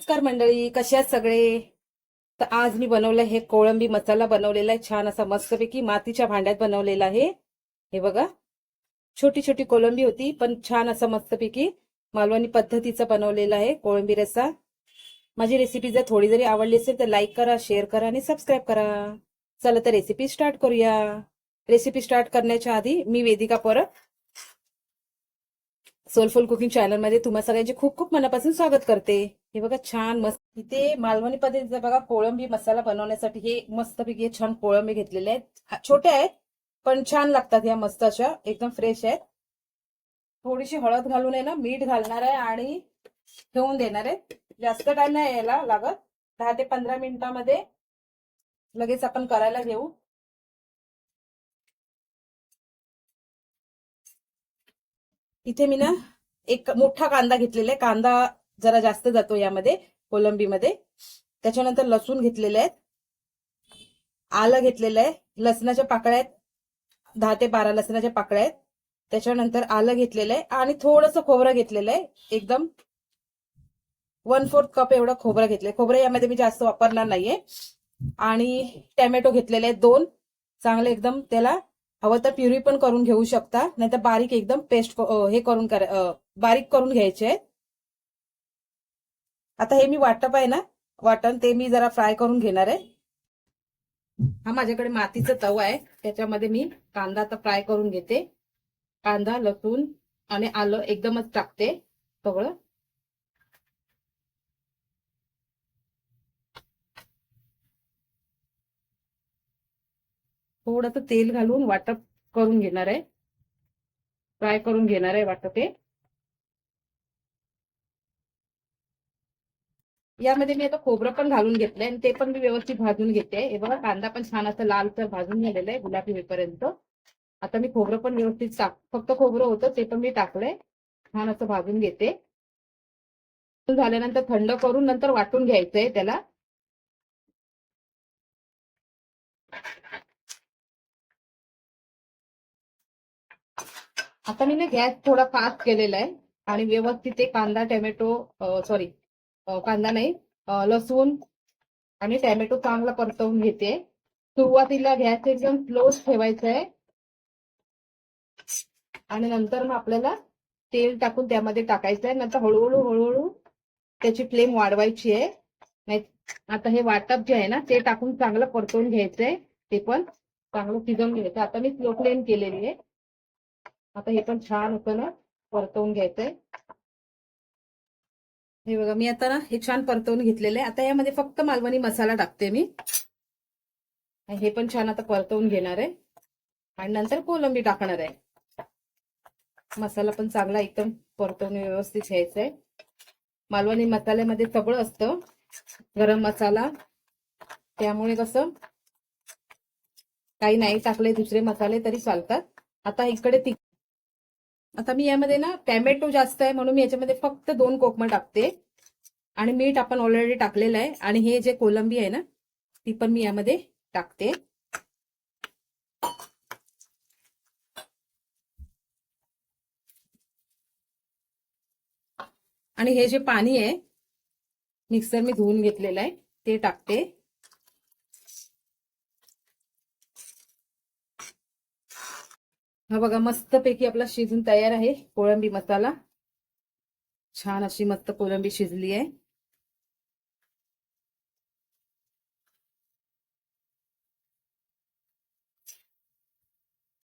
नमस्कार मंडळी कशा आहेत सगळे? तर आज मी बनवलं हे कोळंबी मसाला बनवलेला आहे छान असा मस्तपैकी मातीच्या भांड्यात बनवलेला आहे. हे बघा छोटी छोटी कोळंबी होती पण छान असा मस्तपैकी मालवणी पद्धतीचा बनवलेला आहे कोळंबी रस्सा. माझी रेसिपी जर थोडी जरी आवडली असेल तर लाईक करा शेअर करा आणि सबस्क्राईब करा. चला तर रेसिपी स्टार्ट करूया. रेसिपी स्टार्ट करण्याच्या आधी मी वेदिका परत सोलफुल कुकिंग चॅनलमध्ये तुम्हा सगळ्यांचे खूप खूप मनापासून स्वागत करते. हे बघा छान मस्त. इथे मालवणी पद्धतीचा बघा कोळंबी मसाला बनवण्यासाठी हे मस्तपैकी छान कोळंबी घेतलेले आहेत. छोट्या आहेत पण छान लागतात या मस्त अशा. एकदम फ्रेश आहेत. थोडीशी हळद घालून आहे ना मीठ घालणार आहे आणि ठेवून देणार आहे. जास्त टाइम नाही यायला लागत. दहा ते पंधरा मिनिटामध्ये लगेच आपण करायला घेऊ. इथे मी ना एक मोठा कांदा घेतलेला आहे. कांदा जरा जास्त जातो यामध्ये कोलंबीमध्ये. त्याच्यानंतर लसूण घेतलेले आहेत. आलं घेतलेलं आहे. लसणाच्या पाकळ्या आहेत. दहा ते बारा लसणाच्या पाकळ्या आहेत. त्याच्यानंतर आलं घेतलेलं आहे. आणि थोडस खोबरं घेतलेलं आहे. एकदम वन फोर्थ कप एवढं खोबरं घेतलंय. खोबरं यामध्ये मी जास्त वापरणार नाहीये. आणि टॅमॅटो घेतलेले आहेत दोन. चांगले एकदम त्याला हवं तर प्युरी पण करून घेऊ शकता. नाहीतर बारीक एकदम पेस्ट हे करून करा बारीक करून घ्यायचे. आहेत आता हे मी वाटप आहे ना वाटण ते मी जरा फ्राय करून घेणार आहे. हा माझ्याकडे मातीचा तवा आहे. त्याच्यामध्ये मी कांदा आता फ्राय करून घेते. कांदा लसूण आणि आलं एकदमच टाकते. सगळं. थोडस तेल घालून वाटप करून घेणार आहे. फ्राय करून घेणार आहे वाटप. हे यामध्ये मी आता खोबरं पण घालून घेतलंय आणि ते पण मी व्यवस्थित भाजून घेते. हे बघा कांदा पण छान असं लालसर भाजून झालेला आहे गुलाबी होईपर्यंत. आता मी खोबरं पण व्यवस्थित टाक फक्त खोबरं होतं ते पण मी टाकलंय. छान असं भाजून घेते. झाल्यानंतर थंड करून नंतर वाटून घ्यायचंय त्याला. आता मी ना गॅस थोडा फास्ट केलेला आहे. आणि व्यवस्थित ते कांदा टोमॅटो सॉरी कांदा नाही लसूण आणि टॅमॅटो चांगला परतवून घेते. सुरुवातीला गॅस एकदम स्लो ठेवायचा आहे. आणि नंतर मग आपल्याला तेल टाकून त्यामध्ये टाकायचं आहे. नंतर हळूहळू हळूहळू त्याची फ्लेम वाढवायची आहे. नाही आता हे वाटप जे आहे ना ते टाकून चांगलं परतवून घ्यायचंय ते पण चांगलं शिजवून घ्यायचं आता मी स्लो फ्लेम केलेली आहे. आता हे पण छान होतं ना परतवून घ्यायचंय. हे बघा मी आता ना हे छान परतवून घेतलेलं आहे. आता यामध्ये फक्त मालवणी मसाला टाकते मी. हे पण छान आता परतवून घेणार आहे. आणि नंतर कोलंबी टाकणार आहे. मसाला पण चांगला एकदम परतवून व्यवस्थित घ्यायचा आहे मालवणी मसाल्यामध्ये सगळं असतं. गरम मसाला. त्यामुळे कसं काही नाही टाकले दुसरे मसाले तरी चालतात. आता इकडे ती आता मी यामध्ये ना टॅमॅटो जास्त आहे म्हणून मी याच्यामध्ये फक्त दोन कोकमं टाकते. आणि मीठ आपण ऑलरेडी टाकलेलं आहे. आणि हे जे कोलंबी आहे ना ती पण मी यामध्ये टाकते. आणि हे जे पाणी आहे मिक्सर मी धुवून घेतलेलं आहे ते टाकते. हा बघा मस्तपैकी आपला शिजून तयार आहे कोळंबी मसाला. छान अशी मस्त कोळंबी शिजली आहे.